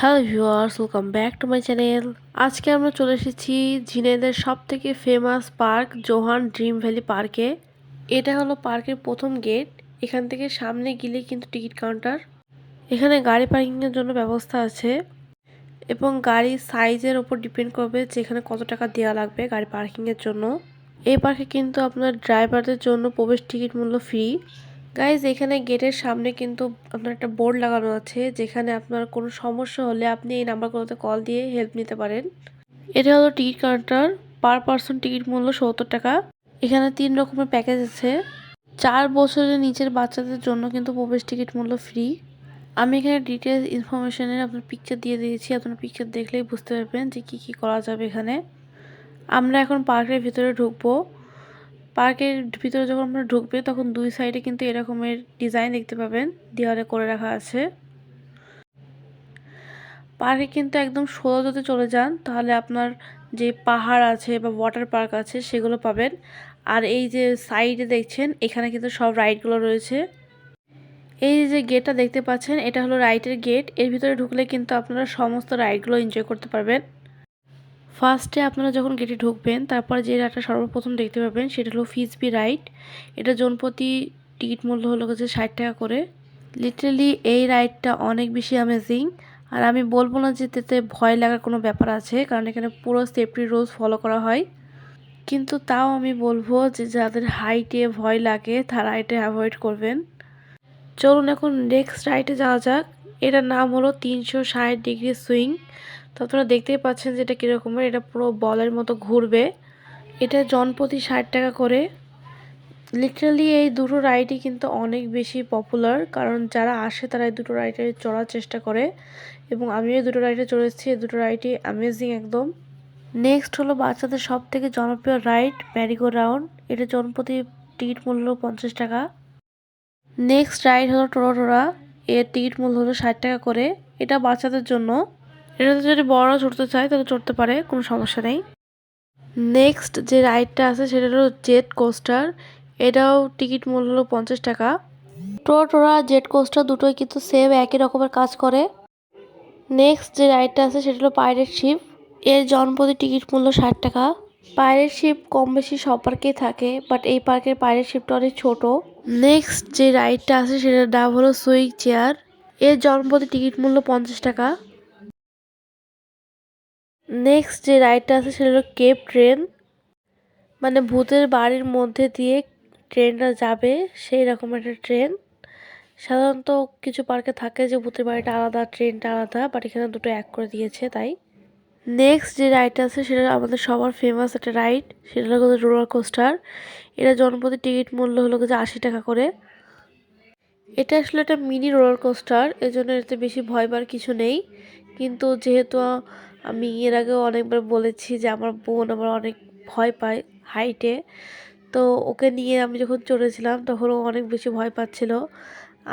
Hello viewers welcome back to my channel আজকে আমরা চলে এসেছি ঝিনাইদের সব থেকে famous park Johan dream valley পার্কে এটা হলো পার্কের প্রথম গেট এখান থেকে সামনে গেলে কিন্তু টিকিট কাউন্টার এখানে গাড়ি পার্কিংয়ের জন্য ব্যবস্থা আছে। এবং গাড়ির সাইজের ওপর ডিপেন্ড করবে যে এখানে কত টাকা দেওয়া লাগবে গাড়ি পার্কিংয়ের জন্য। এই পার্কে কিন্তু আপনার ড্রাইভারদের জন্য প্রবেশ টিকিট মূল্য ফ্রি গাইজ এখানে গেটের সামনে কিন্তু আপনার একটা বোর্ড লাগানো আছে, যেখানে আপনার কোনো সমস্যা হলে আপনি এই নাম্বারগুলোতে কল দিয়ে হেল্প নিতে পারেন। এটা হলো ticket counter per person ticket মূল্য সত্তর টাকা। এখানে তিন রকমের প্যাকেজ আছে। চার বছরের নিচের বাচ্চাদের জন্য কিন্তু প্রবেশ টিকিট মূল্য ফ্রি আমি এখানে ডিটেলস ইনফরমেশনের আপনার পিকচার দিয়ে দিয়েছি, আপনার পিকচার দেখলেই বুঝতে পারবেন যে কি কি করা যাবে এখানে। আমরা এখন পার্কের ভিতরে ঢুকবো। পার্কের ভিতরে যখন আমরা ঢুকবে, তখন দুই সাইডে কিন্তু এরকমের ডিজাইন দেখতে পাবেন। দেওয়ালে করে রাখা আছে। পার্কে কিন্তু একদম সোজা যদি চলে যান, তাহলে আপনার যে পাহাড় আছে বা ওয়াটার পার্ক আছে, সেগুলো পাবেন। আর এই যে সাইডে দেখছেন, এখানে কিন্তু সব রাইডগুলো রয়েছে। এই যে গেটটা দেখতে পাচ্ছেন, এটা হলো রাইটের গেট। এর ভিতরে ঢুকলে কিন্তু আপনারা সমস্ত রাইডগুলো এনজয় করতে পারবেন। ফার্স্টে আপনারা যখন গেটে ঢুকবেন, তারপর যে রাইডটা সর্বপ্রথম দেখতে পাবেন, সেটা হলো ফিজবি রাইড এটা জনপ্রতি টিকিট মূল্য হলো গেছে ষাট টাকা করে। লিটারেলি এই রাইডটা অনেক বেশি অ্যামেজিং আর আমি বলব না যে এতে ভয় লাগার কোনো ব্যাপার আছে, কারণ এখানে পুরো সেফটি রুলস ফলো করা হয়। কিন্তু তাও আমি বলব যে যাদের হাইটে ভয় লাগে, তারা এটা অ্যাভয়েড করবেন। চলুন এখন নেক্সট রাইডে যাওয়া যাক। এটার নাম হলো তিনশো ষাট ডিগ্রি সুইং তো আপনারা দেখতেই পাচ্ছেন যে এটা কীরকমের, এটা পুরো বলের মতো ঘুরবে। এটা জনপ্রতি ষাট টাকা করে। লিটারালি এই দুটো রাইডই কিন্তু অনেক বেশি পপুলার কারণ যারা আসে তারা এই দুটো রাইডে চড়ার চেষ্টা করে। এবং আমিও এই দুটো রাইডে চড়েছি এই দুটো রাইডই অ্যামেজিং একদম। নেক্সট হলো বাচ্চাদের সব থেকে জনপ্রিয় রাইড ম্যারিগো রাউন্ড এটা জনপ্রতি টিকিট মূল্য পঞ্চাশ টাকা। নেক্সট রাইড হলো টোরা এর টিকিট মূল্য হলো ষাট টাকা করে। এটা বাচ্চাদের জন্য। এটাতে যদি বড় চড়তে চায়, তাহলে চড়তে পারে, কোনো সমস্যা নেই। নেক্সট যে রাইডটা আছে, সেটা হলো জেট কোস্টার এটাও টিকিট মূল্য হলো পঞ্চাশ টাকা। টোরা জেট কোস্টার দুটোই কিন্তু সেম একই রকমের কাজ করে। নেক্সট যে রাইডটা আছে, সেটা হলো পাইরেট শিপ এর জনপ্রতি টিকিট মূল্য ষাট টাকা। পাইরেট শিপ কম বেশি সব পার্কেই থাকে বাট এই পার্কের পাইরেট শিপটা অনেক ছোট। নেক্সট যে রাইডটা আছে, সেটার নাম হলো সুইং চেয়ারের জনপ্রতি টিকিট মূল্য পঞ্চাশ টাকা। নেক্সট যে রাইডটা আছে সেটা হলো কেপ ট্রেন মানে ভূতের বাড়ির মধ্যে দিয়ে ট্রেনটা যাবে, সেই রকম একটা ট্রেন। সাধারণত কিছু পার্কে থাকে যে ভূতের বাড়িটা আলাদা, ট্রেনটা আলাদা বাট এখানে দুটো এক করে দিয়েছে তাই। নেক্সট যে রাইডটা আছে সেটা আমাদের সবার ফেমাস একটা রাইড সেটা হলো রোলার কোস্টার এটা জনপ্রতি টিকিট মূল্য হলো যে আশি টাকা করে। এটা আসলে একটা মিনি রোলার কোস্টার এজন্য এতে বেশি ভয় পাওয়ার কিছু নেই। কিন্তু যেহেতু আমি এর আগেও অনেকবার বলেছি যে আমার বোন আমার অনেক ভয় পায় হাইটে তো ওকে নিয়ে আমি যখন চড়েছিলাম তখন ও অনেক বেশি ভয় পাচ্ছিল।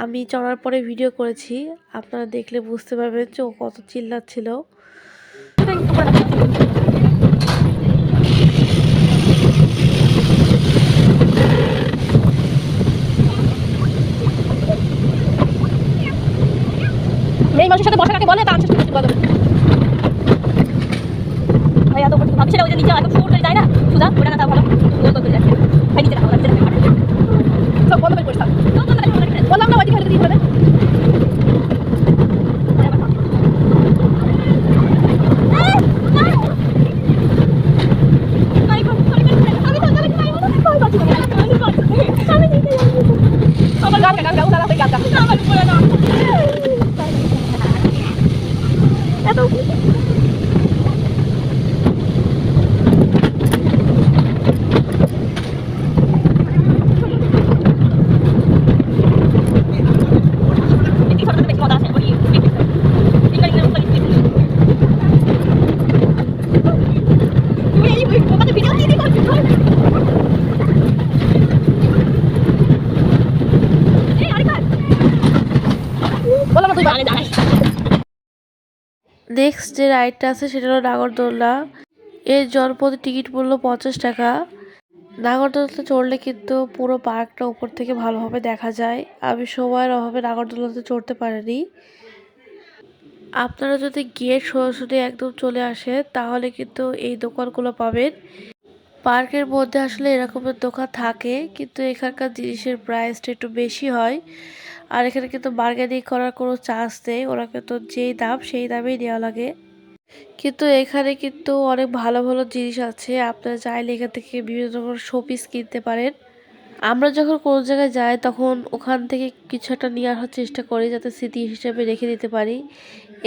আমি চড়ার পরে ভিডিও করেছি। আপনারা দেখলে বুঝতে পারবেন যে ও কত চিল্লাচ্ছিল। মেয়ে মানুষের সাথে বসা বলে শেষ করতে পারব ভাই এত ভাবছি সেটা ওই যে নিচে এত সুন্দর করে যায় না? সুদা ওটা না তা ভালো সুন্দর করে যাচ্ছে। ভাই, নিচে রাখো নিচে রাখো সব বন্ধ করে বসতাম বললাম না ওইদিকে হলে দিতে হবে আমার গান গান গান গান গান গান আমার উপরে না এত নেক্সট যে রাইডটা আছে সেটা হলো নাগরদোল্লা এর জনপ্রতি টিকিট মূল্য পঞ্চাশ টাকা। নাগরদোলাতে চড়লে কিন্তু পুরো পার্কটা উপর থেকে ভালোভাবে দেখা যায়। আমি সময়ের অভাবে নাগরদোলাতে চড়তে পারিনি। আপনারা যদি গেট সরাসরি একদম চলে আসে তাহলে কিন্তু এই দোকানগুলো পাবেন। পার্কের মধ্যে আসলে এরকমের দোকান থাকে, কিন্তু এখানকার জিনিসের প্রাইসটা একটু বেশি হয়। আর এখানে কিন্তু বার্গেনিং করার কোনো চান্স নেই, ওরা কিন্তু যেই দাম সেই দামেই নেওয়া লাগে। কিন্তু এখানে কিন্তু অনেক ভালো ভালো জিনিস আছে, আপনারা চাইলে এখান থেকে বিভিন্ন রকম শোপিস কিনতে পারেন। আমরা যখন কোনো জায়গায় যাই, তখন ওখান থেকে কিছু একটা নিয়ে আসার চেষ্টা করি, যাতে স্মৃতি হিসেবে রেখে দিতে পারি।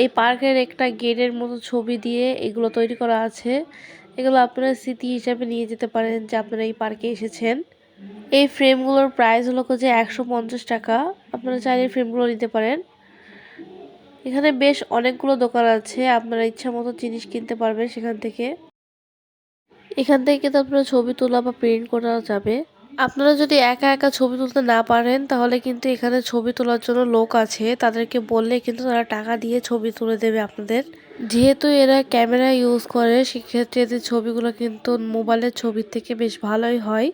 এই পার্কের একটা গেটের মতো ছবি দিয়ে এগুলো তৈরি করা আছে। এগুলো আপনারা স্মৃতি হিসাবে নিয়ে যেতে পারেন যে আপনারা এই পার্কে এসেছেন। এই ফ্রেমগুলোর প্রাইস হলো যে একশো পঞ্চাশ টাকা। আপনারা চাইলে ফ্রেমগুলো নিতে পারেন। এখানে বেশ অনেকগুলো দোকান আছে। আপনারা ইচ্ছা মতো জিনিস কিনতে পারবেন সেখান থেকে। এখান থেকে তো আপনারা ছবি তোলা বা প্রিন্ট করা যাবে। আপনারা যদি একা একা ছবি তুলতে না পারেন, তাহলে কিন্তু এখানে ছবি তোলার জন্য লোক আছে। তাদেরকে বললে কিন্তু তারা টাকা দিয়ে ছবি তুলে দেবে আপনাদের। যেহেতু এরা ক্যামেরা ইউজ করে, সেক্ষেত্রে এদের ছবিগুলো কিন্তু মোবাইলের ছবির থেকে বেশ ভালোই হয়।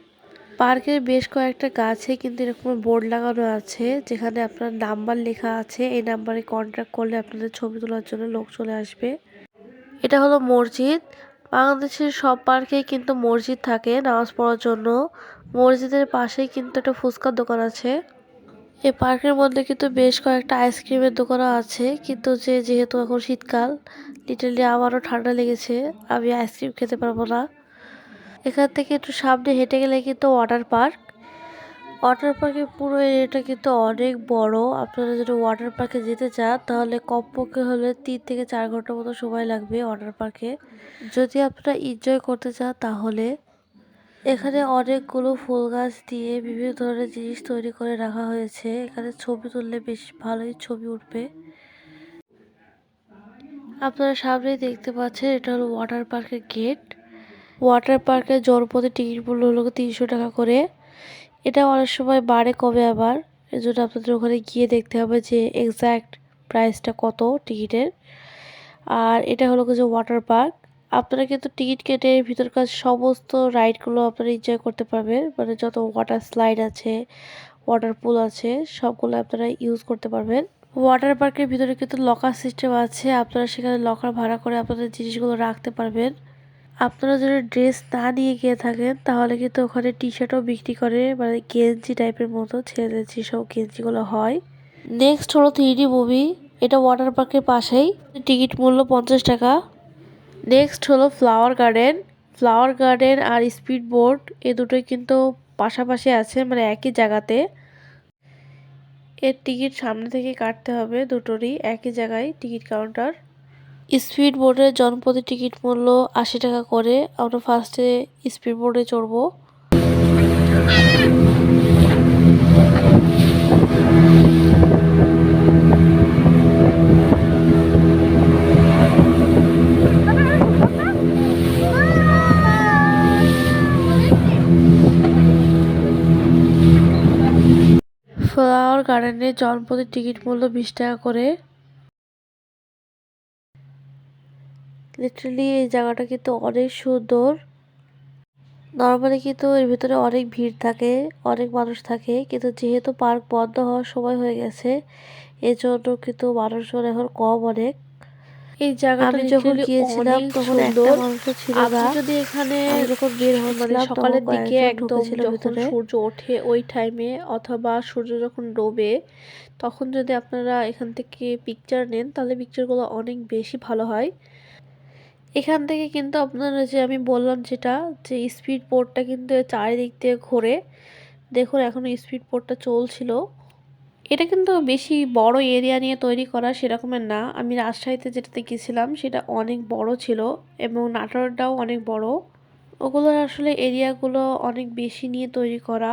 পার্কের বেশ কয়েকটা গাছে কিন্তু এরকম বোর্ড লাগানো আছে, যেখানে আপনার নাম্বার লেখা আছে। এই নাম্বারে কন্ট্যাক্ট করলে আপনাদের ছবি তোলার জন্য লোক চলে আসবে। এটা হলো মসজিদ। বাংলাদেশের সব পার্কেই কিন্তু মসজিদ থাকে, নামাজ পড়ার জন্য। মসজিদের পাশেই কিন্তু একটা ফুচকার দোকান আছে। এই পার্কের মধ্যে কিন্তু বেশ কয়েকটা আইসক্রিমের দোকানও আছে, কিন্তু যে যেহেতু এখন শীতকাল লিটারলি আমারও ঠান্ডা লেগেছে, আমি আইসক্রিম খেতে পারব না। এখান থেকে একটু সামনে হেঁটে গেলে কিন্তু ওয়াটার পার্ক ওয়াটার পার্কের পুরো এরিয়াটা কিন্তু অনেক বড়। আপনারা যদি ওয়াটার পার্কে যেতে চান, তাহলে কমপক্ষে হলে তিন থেকে চার ঘণ্টার মতো সময় লাগবে ওয়াটার পার্কে। যদি আপনারা এনজয় করতে চান, তাহলে এখানে অনেকগুলো ফুল গাছ দিয়ে বিভিন্ন ধরনের জিনিস তৈরি করে রাখা হয়েছে। এখানে ছবি তুললে বেশ ভালোই ছবি উঠবে। আপনারা সামনেই দেখতে পাচ্ছেন, এটা হলো ওয়াটার পার্কের গেট। ওয়াটার পার্কের জনপদে টিকিট মূল্য হলো তিনশো টাকা করে। এটা অনেক সময় বাড়ে কবে আবার। এজন্য আপনাদের ওখানে গিয়ে দেখতে হবে যে এক্স্যাক্ট প্রাইসটা কত টিকিটের। আর এটা হলো কিছু ওয়াটার পার্ক আপনারা কিন্তু টিকিট কেটে ভিতরকার সমস্ত রাইডগুলো আপনারা এনজয় করতে পারবেন। মানে যত ওয়াটার স্লাইড আছে ওয়াটার পুল আছে, সবগুলো আপনারা ইউজ করতে পারবেন। ওয়াটার পার্কের ভিতরে কিন্তু লকার সিস্টেম আছে। আপনারা সেখানে লকার ভাড়া করে আপনাদের জিনিসগুলো রাখতে পারবেন। আপনারা যদি ড্রেস না নিয়ে গিয়ে থাকেন, তাহলে কিন্তু ওখানে টি শার্টও বিক্রি করে মানে গেঞ্জি টাইপের মতো ছেলেদের যেসব গেঞ্জিগুলো হয়। নেক্সট হলো থ্রি মুভি এটা ওয়াটার পার্কের পাশেই টিকিট মূল্য পঞ্চাশ টাকা। নেক্সট হলো ফ্লাওয়ার গার্ডেন ফ্লাওয়ার গার্ডেন আর স্পিড বোট এ দুটোই কিন্তু পাশাপাশি আছে মানে একই জায়গাতে। এর টিকিট সামনে থেকে কাটতে হবে, দুটোরই একই জায়গায় টিকিট কাউন্টার স্পিড বোটের জনপতি টিকিট মূল্য আশি টাকা করে, আমরা ফার্স্টে স্পিড বোর্ডে চড়বো। ফ্লাওয়ার গার্ডেনে জনপতি টিকিট মূল্য বিশ টাকা করে। লিটারালি এই জায়গাটা কিন্তু অনেক সুন্দর। নর্মালি কিন্তু এর ভিতরে অনেক ভিড় থাকে অনেক মানুষ থাকে কিন্তু যেহেতু পার্ক বন্ধ হওয়ার সময় হয়ে গেছে এজন্য কিন্তু মানুষজন এখন কম অনেক। এই জায়গাটা যখন গিয়েছিলাম তখন একটা মানুষও ছিল না। যদি এখানে যখন বের মানে সকালের দিকে একদম যখন সূর্য ওঠে ওই টাইমে অথবা সূর্য যখন ডোবে তখন যদি আপনারা এখান থেকে পিকচার নেন তাহলে পিকচারগুলো অনেক বেশি ভালো হয়। এখান থেকে কিন্তু আপনারা যে আমি বললাম যেটা, যে স্পিড বোটটা কিন্তু চারিদিক দিয়ে ঘোরে। দেখুন এখনও স্পিড বোটটা চলছিল। এটা কিন্তু বেশি বড় এরিয়া নিয়ে তৈরি করা সেরকমের না। আমি রাজশাহীতে যেটাতে গেছিলাম, সেটা অনেক বড় ছিল এবং নাটোরটাও অনেক বড়। ওগুলোর আসলে এরিয়াগুলো অনেক বেশি নিয়ে তৈরি করা।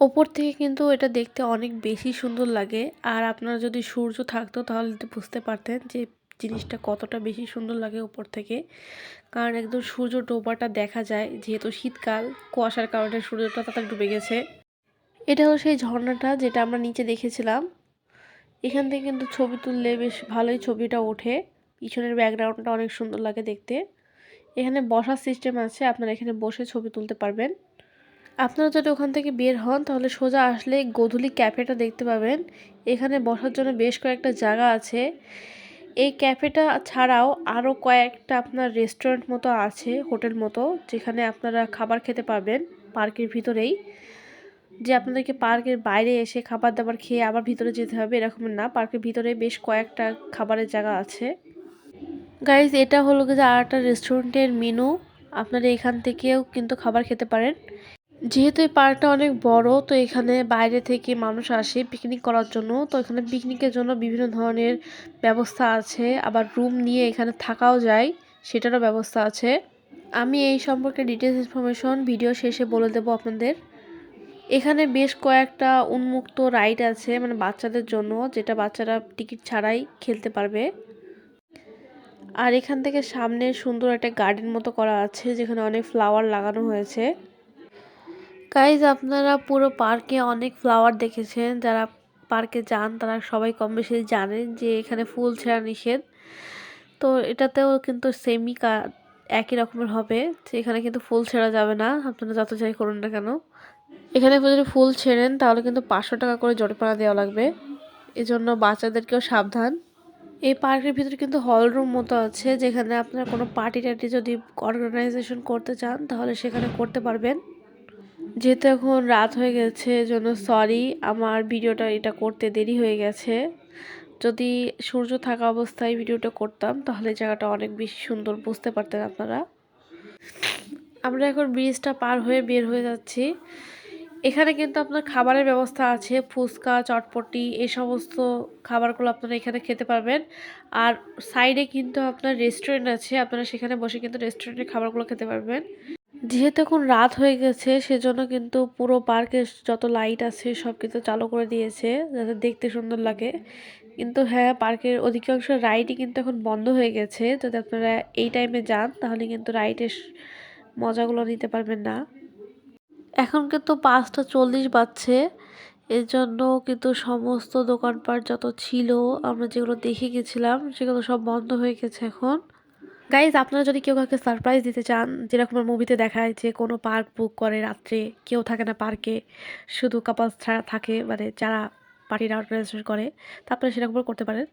ওপর থেকে কিন্তু এটা দেখতে অনেক বেশি সুন্দর লাগে। আর আপনারা যদি সূর্য থাকতো তাহলে বুঝতে পারতেন যে জিনিসটা কতটা বেশি সুন্দর লাগে উপর থেকে। কারণ একদম সূর্য ডোবাটা দেখা যায়, যেহেতু শীতকাল, কুয়াশার কারণে সূর্যটা তাড়াতাড়ি ডুবে গেছে। এটা হলো সেই ঝর্ণাটা যেটা আমরা নিচে দেখেছিলাম। এখান থেকে কিন্তু ছবি তুললে বেশ ভালোই ছবিটা ওঠে। পিছনের ব্যাকগ্রাউন্ডটা অনেক সুন্দর লাগে দেখতে। এখানে বসার সিস্টেম আছে, আপনারা এখানে বসে ছবি তুলতে পারবেন। আপনারা যদি ওখান থেকে বের হন, তাহলে সোজা আসলে গোধূলি ক্যাফেটা দেখতে পাবেন। এখানে বসার জন্য বেশ কয়েকটা জায়গা আছে। এই ক্যাফেটা ছাড়াও আরও কয়েকটা আপনার রেস্টুরেন্ট মতো আছে, হোটেল মতো, যেখানে আপনারা খাবার খেতে পারবেন পার্কের ভিতরেই। যে আপনাদেরকে পার্কের বাইরে এসে খাবার দাবার খেয়ে আবার ভিতরে যেতে হবে এরকম না, পার্কের ভিতরে বেশ কয়েকটা খাবারের জায়গা আছে। গাইজ এটা হলো যে আর একটা রেস্টুরেন্টের মেনু আপনারা এখান থেকেও কিন্তু খাবার খেতে পারেন। যেহেতু এই পার্কটা অনেক বড়, তো এখানে বাইরে থেকে মানুষ আসে পিকনিক করার জন্য। তো এখানে পিকনিকের জন্য বিভিন্ন ধরনের ব্যবস্থা আছে। আবার রুম নিয়ে এখানে থাকাও যায়, সেটারও ব্যবস্থা আছে। আমি এই সম্পর্কে ডিটেলস ইনফরমেশন ভিডিও শেষে বলে দেবো আপনাদের। এখানে বেশ কয়েকটা উন্মুক্ত রাইড আছে মানে বাচ্চাদের জন্য, যেটা বাচ্চারা টিকিট ছাড়াই খেলতে পারবে। আর এখান থেকে সামনে সুন্দর একটা গার্ডেন মতো করা আছে, যেখানে অনেক ফ্লাওয়ার লাগানো হয়েছে। গাইজ আপনারা পুরো পার্কে অনেক ফ্লাওয়ার দেখেছেন। যারা পার্কে যান, তারা সবাই কম বেশি জানেন যে এখানে ফুল ছেঁড়া নিষেধ। তো এটাতেও কিন্তু সেমই একই রকমের হবে। যে এখানে কিন্তু ফুল ছেঁড়া যাবে না। আপনারা যত যাই করুন না কেন। এখানে যদি ফুল ছেড়েন, তাহলে কিন্তু পাঁচশো টাকা করে জরিমানা দেওয়া লাগবে। এজন্য বাচ্চাদেরকেও সাবধান। এই পার্কের ভিতরে কিন্তু হল রুম মতো আছে, যেখানে আপনারা কোনো পার্টি টার্টি যদি অর্গানাইজেশন করতে চান, তাহলে সেখানে করতে পারবেন। যেহেতু এখন রাত হয়ে গেছে, এজন্য সরি আমার ভিডিওটা এটা করতে দেরি হয়ে গেছে। যদি সূর্য থাকা অবস্থায় ভিডিওটা করতাম, তাহলে জায়গাটা অনেক বেশি সুন্দর, বুঝতে পারতেন আপনারা। আমরা এখন ব্রিজটা পার হয়ে বের হয়ে যাচ্ছি। এখানে কিন্তু আপনার খাবারের ব্যবস্থা আছে, ফুচকা, চটপটি, এই সমস্ত খাবারগুলো আপনারা এখানে খেতে পারবেন। আর সাইডে কিন্তু আপনার রেস্টুরেন্ট আছে, আপনারা সেখানে বসে কিন্তু রেস্টুরেন্টের খাবারগুলো খেতে পারবেন। যেহেতু এখন রাত হয়ে গেছে, সেজন্য কিন্তু পুরো পার্কে যত লাইট আছে সব কিন্তু চালু করে দিয়েছে, যাতে দেখতে সুন্দর লাগে। কিন্তু হ্যাঁ পার্কের অধিকাংশ রাইডই কিন্তু এখন বন্ধ হয়ে গেছে। যদি আপনারা এই টাইমে যান, তাহলে কিন্তু রাইডের মজাগুলো নিতে পারবেন না। এখন কিন্তু পাঁচটা চল্লিশ বাজছে। এর জন্য কিন্তু সমস্ত দোকানপাট যত ছিল, আমরা যেগুলো দেখে গেছিলাম, সেগুলো সব বন্ধ হয়ে গেছে এখন। গাইজ আপনারা যদি কেউ কাউকে সারপ্রাইজ দিতে চান, যেরকম মুভিতে দেখায় যে কোনো পার্ক বুক করে রাত্রে, কেউ থাকে না পার্কে শুধু কাপালস ছাড়া থাকে মানে যারা পার্টির অর্গানাইজেশন করে, তা আপনারা সেরকম করতে পারেন।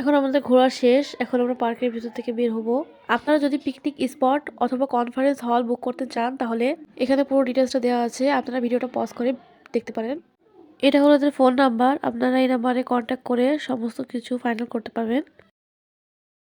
এখন আমাদের ঘোরা শেষ, এখন আমরা পার্কের ভিতর থেকে বের হব। আপনারা যদি পিকনিক স্পট অথবা কনফারেন্স হল বুক করতে চান, তাহলে এখানে পুরো ডিটেলসটা দেওয়া আছে, আপনারা ভিডিওটা পজ করে দেখতে পারেন। এটা হলো ওদের ফোন নাম্বার আপনারা এই নাম্বারে কন্ট্যাক্ট করে সমস্ত কিছু ফাইনাল করতে পারবেন।